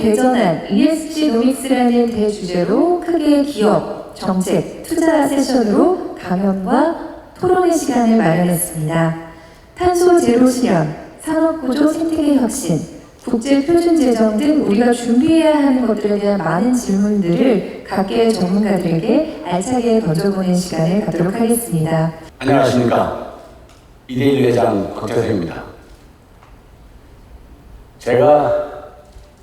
대전환 ESG 노믹스라는 대주제로 크게 기업, 정책, 투자 세션으로 강연과 토론의 시간을 마련했습니다. 탄소 제로 실현, 산업 구조 생태계 혁신, 국제 표준 제정 등 우리가 준비해야 하는 것들에 대한 많은 질문들을 각계의 전문가들에게 알차게 던져보는 시간을 갖도록 하겠습니다. 안녕하십니까. 이대일 회장 곽태서입니다. 제가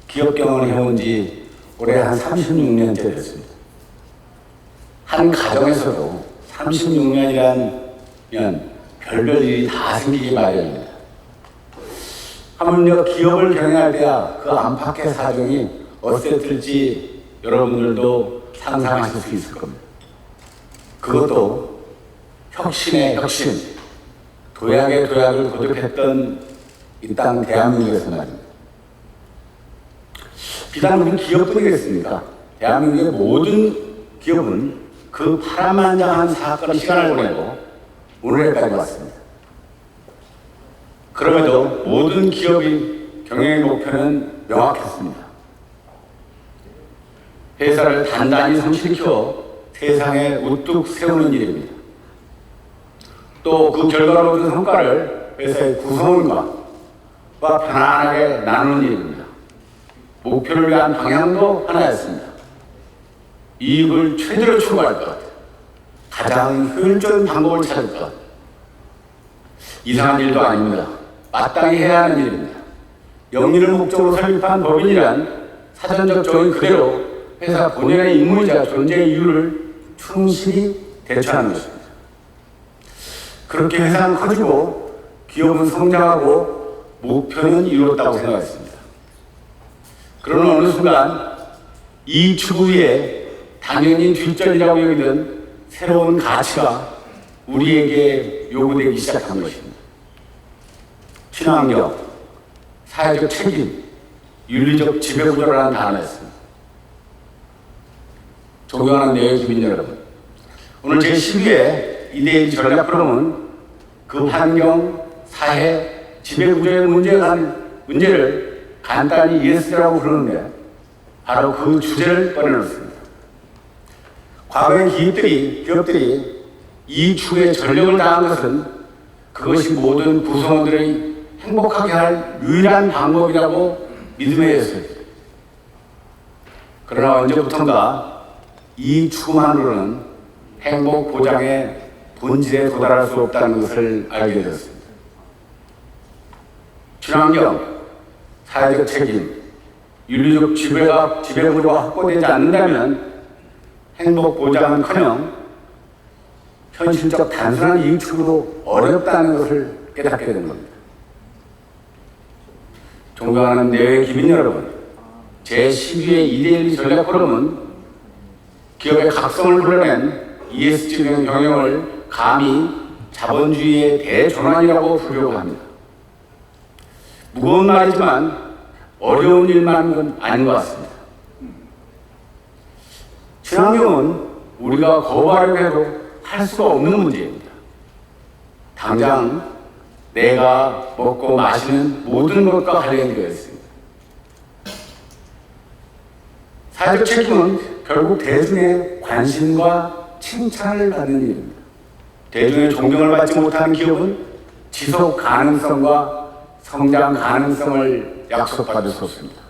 기업 경영을 해온 지 올해 한 36년째 됐습니다. 한 가정에서도 36년이라면 별별 일이 다 생기기 마련입니다. 하물며 기업을 경영할 때야 그 안팎의 사정이 어땠을지 여러분들도 상상하실 수 있을 겁니다. 그것도 혁신의 혁신, 도약의 도약을 거듭했던 이 땅 대한민국에서 말입니다. 비단 무슨 기업뿐이겠습니까? 대한민국의 모든 기업은 그 파란만장한 사건 시간을 보내고 오늘까지 왔습니다. 그럼에도 모든 기업이 경영의 목표는 명확했습니다. 회사를 단단히 성실켜 세상에 우뚝 세우는 일입니다. 또 그 결과로 얻은 성과를 회사의 구성원과 와 편안하게 나누는 일입니다. 목표를 위한 방향도 하나였습니다. 이익을 최대로 추구할 것, 가장 효율적인 방법을 찾을 것. 이상한 일도 아닙니다. 마땅히 해야 하는 일입니다. 영리를 목적으로 설립한 법인이란 사전적 조항 그대로 회사 본연의 임무이자 존재 이유를 충실히 대처하는 것입니다. 그렇게 회사는 커지고 기업은 성장하고 목표는 이루었다고 생각했습니다. 그러나 어느 순간 이 추구에 당연히 뒷전이라고 여기던 새로운 가치가 우리에게 요구되기 시작한 것입니다. 친환경, 사회적 책임, 윤리적 지배구조라는 단어였습니다. 존경하는 내외 주민 여러분, 오늘 제12회 이대일 전략 프로는 그 환경, 사회, 지배구조의 문제가 문제를 간단히 ESG라고 부르는데 바로 그 주제를 꺼내놓습니다. 과거의 기업들이, 기업들이 이 추에 전력을 다한 것은 그것이 모든 구성원들의 행복하게 할 유일한 방법이라고 믿음에 였습니다. 그러나 언제부턴가 이 추만으로는 행복 보장의 본질에 도달할 수 없다는 것을 알게 되었습니다. 친환경, 사회적 책임, 윤리적 지배가 지배구조가 확보되지 않는다면 행복 보장은커녕 현실적 단순한 추구도 어렵다는 것을 깨닫게 된 겁니다. 존경하는 내외 기민 여러분, 제12회 이데일리 전략 포럼은 기업의 각성을 불러낸 ESG 경영을 감히 자본주의의 대전환이라고 부르려고 합니다. 무거운 말이지만 어려운 일만은 건 아닌 것 같습니다. 친환경은 우리가 거부하려고 해도 할 수가 없는 문제입니다. 당장 내가 먹고 마시는 모든 것과 관련되어 있습니다. 사회적 책임은 결국 대중의 관심과 칭찬을 받는 일입니다. 대중의 존경을 받지 못하는 기업은 지속 가능성과 성장 가능성을 약속받을 수 없습니다.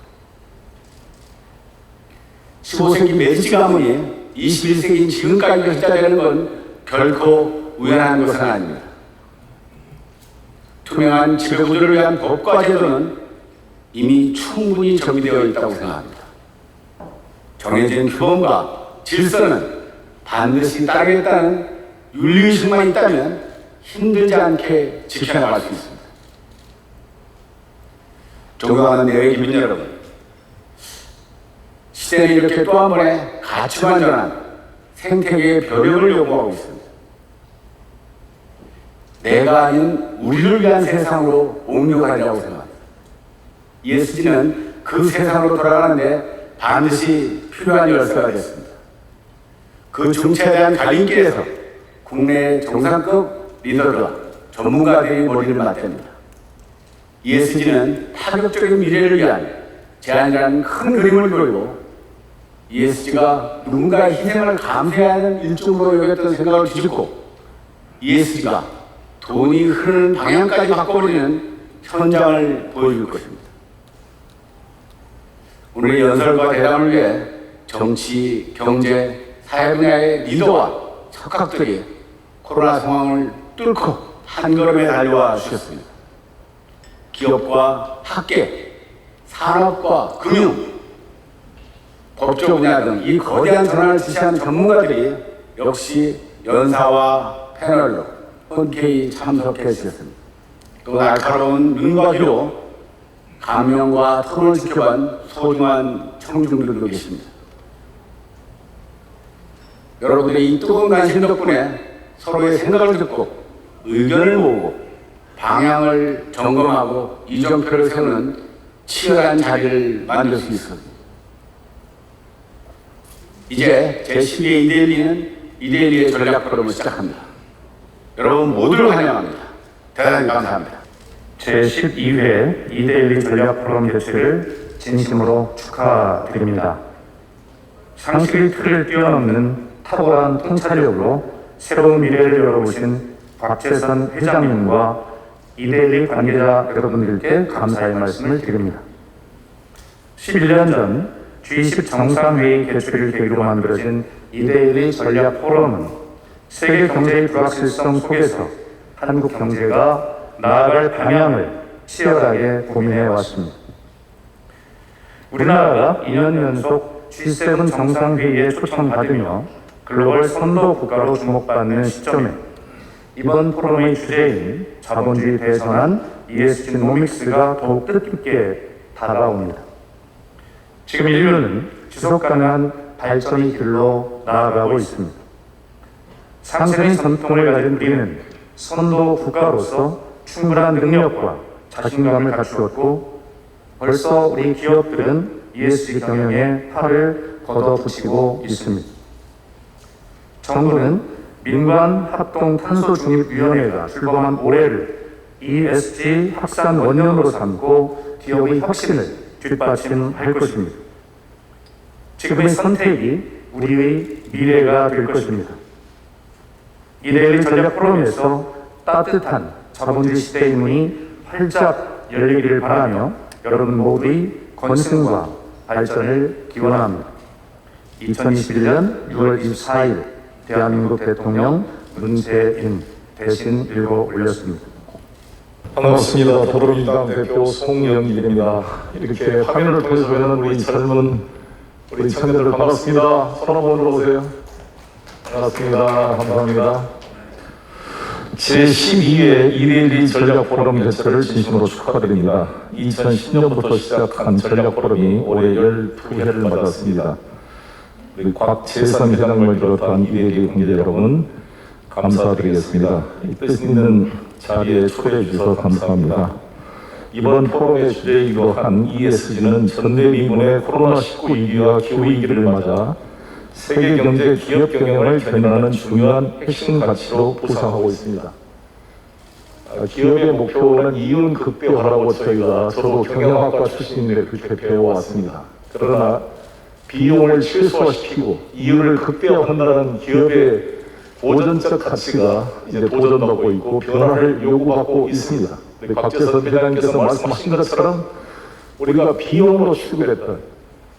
15세기 매직 가문이 21세기인 지금까지 현재되는 건 결코 우연한 것은 아닙니다. 투명한 지배구조를 위한 법과 제도는 이미 충분히 정비되어 있다고 생각합니다. 정해진 규범과 질서는 반드시 따르겠다는 윤리의식만 있다면 힘들지 않게 지켜나갈 수 있습니다. 존경하는 내외 기민 여러분, 시대는 이렇게 또 한 번의 가치관 전환, 생태계의 변형을 요구하고 있습니다. 내가 아닌 우리를 위한 세상으로 옮겨가려고 생각합니다. ESG는 그 세상으로 돌아가는데 반드시 필요한 열쇠가 됐습니다. 그 정체에 대한 갈림길에서 국내 정상급 리더들과 전문가들이 머리를 맞댑니다. ESG는 파격적인 미래를 위한 제안이라는 큰 그림을 그리고 ESG가 누군가의 희생을 감수해야 하는 일종으로 여겼던 생각을 뒤집고 ESG가 돈이 흐르는 방향까지 바꿔버리는 현장을 보여줄 것입니다. 오늘 연설과 대담을 위해 정치, 경제, 사회 분야의 리더와 척학들이 코로나 상황을 뚫고 한 걸음에 달려와 주셨습니다. 기업과 학계, 산업과 금융, 법조 분야 등 이 거대한 전환을 지시한 전문가들이 역시 연사와 패널로 흔쾌히 참석해 주셨습니다. 또 날카로운 눈과 귀로 감명과 토론을 지켜본 소중한 청중들도 계십니다. 여러분들의 이 뜨거운 관심 덕분에 서로의 생각을 듣고 의견을 모으고 방향을 점검하고 이정표를 세우는 치열한 자리를 만들 수 있습니다. 이제 제12회 이데일리는 이데일리의 전략 포럼을 시작합니다. 여러분 모두를 환영합니다. 대단히 감사합니다. 제12회 이데일리 전략 포럼 개최를 진심으로 축하드립니다. 상식의 틀을 뛰어넘는 탁월한 통찰력으로 새로운 미래를 열어보신 곽재선 회장님과 이데일리 관계자 여러분들께 감사의 말씀을 드립니다. 11년 전 G20 정상회의 개최를 계기로 만들어진 이데일리 전략 포럼은 세계 경제의 불확실성 속에서 한국 경제가 나아갈 방향을 치열하게 고민해 왔습니다. 우리나라가 2년 연속 G7 정상회의에 초청받으며 글로벌 선도 국가로 주목받는 시점에 이번 포럼의 주제인 자본주의 대선한 ESG 노믹스가 더욱 뜻깊게 다가옵니다. 지금 인류는 지속 가능한 발전의 길로 나아가고 있습니다. 상승의 전통을 가진 우리는 선도 국가로서 충분한 능력과 자신감을 갖추었고 벌써 우리 기업들은 ESG 경영에 팔을 걷어붙이고 있습니다. 정부는 민관 합동 탄소 중립 위원회가 출범한 올해를 ESG 확산 원년으로 삼고 기업의 혁신을 뒷받침할 것입니다. 지금의 선택이 우리의 미래가 될 것입니다. 이데일리 전략 포럼에서 따뜻한 자본주의 시대의 문이 활짝 열리기를 바라며 여러분 모두의 건승과 발전을 기원합니다. 2021년 6월 24일 대한민국 대통령 문재인 대신 읽어 올렸습니다. 반갑습니다. 더불어민주당 대표 송영길입니다. 이렇게 화면을 통해서 보는 우리 젊은 우리 청년들 반갑습니다. 손 한번 들어보세요. 반갑습니다. 감사합니다. 제12회 이데일리 전략 포럼 개최를 진심으로 축하드립니다. 2010년부터 시작한 전략 포럼이 올해 12회를 맞았습니다. 우리 곽재선 회장님을 비롯한 이데일리 관계 여러분 감사드리겠습니다. 이뜻 있는 자리에 초대해 주셔서 감사합니다. 이번 포럼의 주제이기도 한 ESG는 전대미문의 코로나19 위기와 기후위기를 맞아 세계 경제 기업 경영을 견인하는 중요한 핵심 가치로 부상하고 있습니다. 아, 기업의 목표는 이윤 극대화라고 저희가 저도 경영학과 출신인데 그렇게 배워왔습니다. 그러나 비용을 최소화시키고 이윤을 극대화한다는 기업의 보전적 가치가 이제 보존받고 있고 변화를 요구받고 있습니다. 곽재선 회장님께서 말씀하신 것처럼 우리가 비용으로 취급했던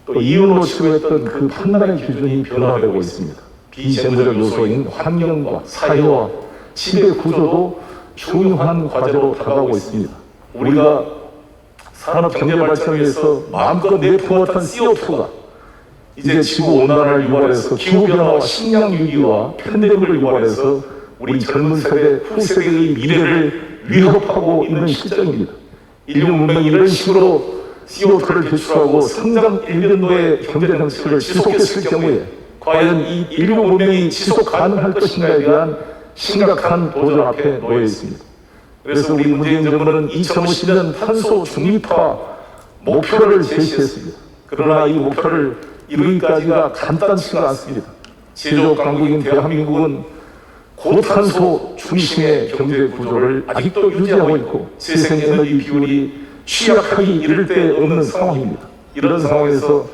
또 이윤으로 취급했던 그 판단의 기준이 변화되고 있습니다. 비재무적 요소인 환경과 사회와 지배 구조도 중요한 과제로 다가오고 있습니다. 우리가 산업 경제 발전을 위해서 마음껏 내뿜었던 CO2가 이제 지구 온난화를 유발해서 기후 변화와 식량 위기와 팬데믹을 유발해서 우리 젊은 세대 후세대의 미래를 위협하고 있는 시점입니다. 인류 문명이 이런 식으로 CO2를 배출하고 성장 1년도의 경제 정책을 지속했을 경우에 과연 이 인류 문명이 지속 가능할 것인가에 대한 심각한 도전 앞에 놓여 있습니다. 그래서 우리 문재인 정부는 2050년 탄소 중립화 목표를 제시했습니다. 그러나 이 목표를 이루기까지가 간단치가 않습니다. 제조업 강국인 대한민국은 고탄소 중심의 경제 구조를 아직도 유지하고 있고 재생에너지 비율이 취약하기 이를 데 없는 상황입니다. 이런 상황에서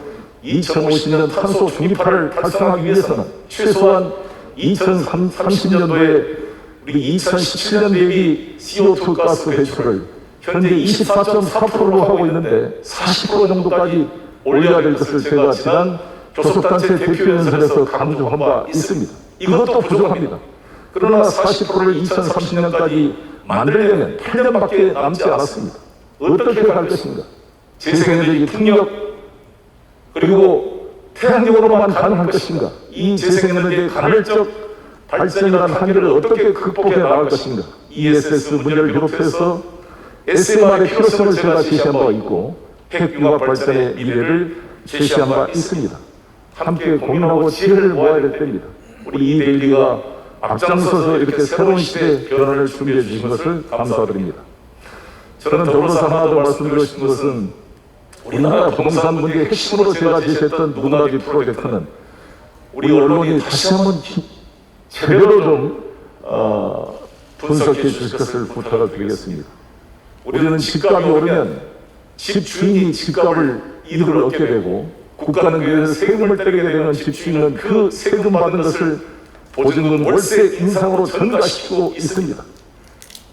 2050년 탄소 중립화를 달성하기 위해서는 최소한 2030년도에 우리 2017년 대비 CO2 가스 배출을 현재 24.4%로 하고 있는데 40% 정도까지 올려야 될 것을 제가 지난 교섭단체 대표연설에서 강조한 바 있습니다. 이것도 부족합니다. 그러나 40%를 2030년까지 만들려면 8년밖에 남지 않았습니다. 어떻게 갈 것인가? 재생에너지 풍력 그리고 태양력으로만 가능할 것인가? 이 재생에너지의 간헐적 발생이라는 한계를 어떻게 극복해 나갈 것인가? ESS 문제를 비롯해서 SMR의 필요성을 제가 제시한 바가 있고 핵융합 발전의 미래를 제시한 바 있습니다. 함께 고민하고 지혜를 모아야 될 때입니다. 우리 이데일리가 앞장서서 이렇게 새로운 시대 변화를 준비해 주신 것을 감사드립니다. 저는 더불어서 하나 더 말씀드리고 것은 우리나라 부동산 문제의 핵심으로 제가 제시했던 누군가지 프로젝트는 우리 언론이 다시 한번 기- 제대로 좀 어, 분석해 주실 것을 부탁을 드리겠습니다. 우리는 집값이 오르면 집주인이 집값을 이득을 얻게 되고 국가는 그래서 세금을 떼게 되면 집주인은 그 세금 받은 것을 보증금 월세 인상으로 전가시키고 있습니다.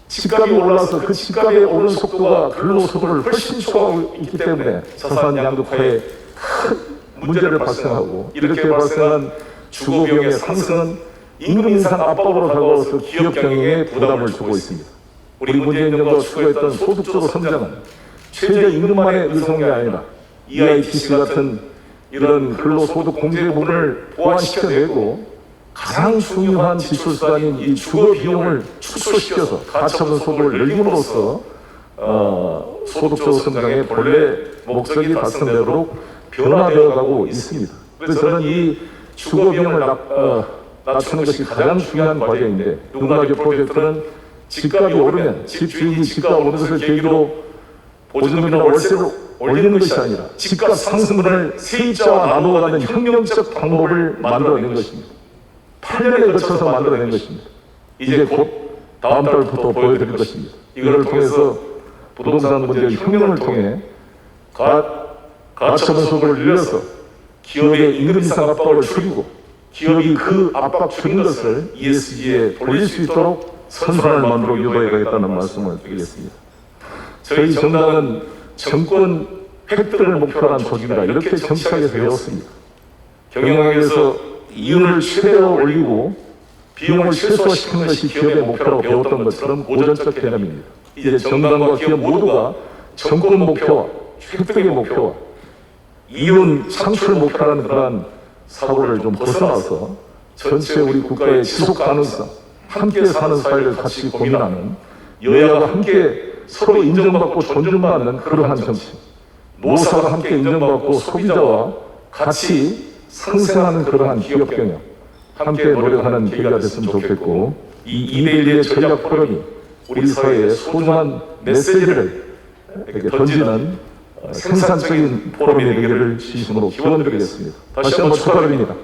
집값이 올라서 그 집값의 오른 속도가 근로소득을 훨씬 초과하고 있기 때문에 자산 양극화에 큰 문제를 발생하고 이렇게 발생한 주거 비용의 상승은 임금 인상 압박으로 다가와서 기업 경영에 부담을 주고 있습니다. 우리 문재인 정부가 추구했던 소득주도 성장은 최저 임금만의 의성이 아니라 EITC 같은 이런 근로소득 공제 부분을 보완시켜내고 가장 중요한 지출수단인 이 주거 비용을 축소시켜서 가처분 소득을 늘림으로써 어, 소득적 성장의 본래 목적이 달성되도록 변화되어 가고 있습니다. 그래서 저는 이 주거 비용을 낮, 어, 낮추는 것이 가장 중요한 과제인데 누군가의 프로젝트는 집값이 오르면 집주인이 집값 오르는 것을 계기로 보증금이나 월세를 올리는 것이 아니라 집값 상승분을 세입자와 나누어가는 혁명적 방법을 만들어낸 것입니다. 8년에 거쳐서 만들어낸 것입니다. 이제 곧 다음 달부터 보여드릴 것입니다. 이거를 통해서 부동산 문제의 혁명을 통해 가, 가처분 소득을 늘려서 기업의 임금 인상 압박을 줄이고 기업이 그 압박 줄인 것을 ESG에 돌릴 수 있도록 선순환을 만들어 유도해 가겠다는 말씀을 드리겠습니다. 저희 정당은 정권 획득을 목표로 한 조직이라 이렇게 정치학에서 배웠습니다. 경영학에서 이윤을 최대로 올리고 비용을 최소화시키는 것이 기업의 목표라고 배웠던 것처럼 고전적 개념입니다. 이제 정당과 기업 모두가 정권 목표와 획득의 목표와 이윤 창출 목표라는 그러한 사고를 좀 벗어나서 전체 우리 국가의 지속 가능성, 함께 사는 사회를 같이 고민하는 여야가 함께 서로 인정받고 존중받는 그러한 정치, 노사가 함께 인정받고 소비자와 같이 상생하는 그러한 기업 경영, 함께 노력하는 계기가 됐으면 좋겠고 이 이데일리의 전략 포럼이 우리 사회에 소중한 메시지를 던지는 어, 생산적인 포럼이 되기를 진심으로 기원드리겠습니다. 다시 한번 축하드립니다.